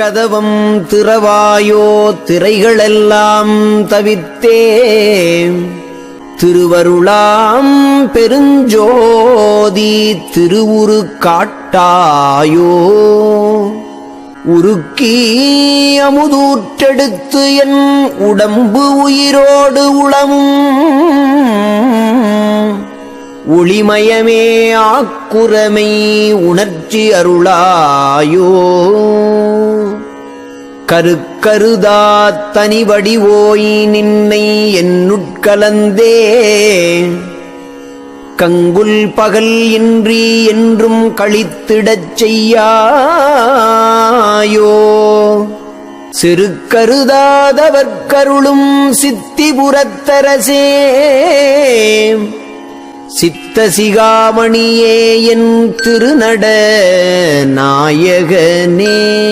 கதவம் திறவாயோ திரைகளெல்லாம் தவித்தே திருவருளாம் பெருஞ்சோதி திருவுரு காட்டாயோ. உருக்கி அமுதூற்றெடுத்து என் உடம்பு உயிரோடு உளமும் ஒளிமயமே ஆக்குரமை உணர்ச்சி அருளாயோ. கருக்கருதா தனிவடிவோய் நின்னை என்னுட்கலந்தே கங்குல் பகல் இன்றி என்றும் கழித்திடச் செய்யாயோ. சிறுக்கருதாதவர்க்கருளும் சித்திபுரத்தரசே. சித்த சிகாமணியே என் திருநட நாயகனே.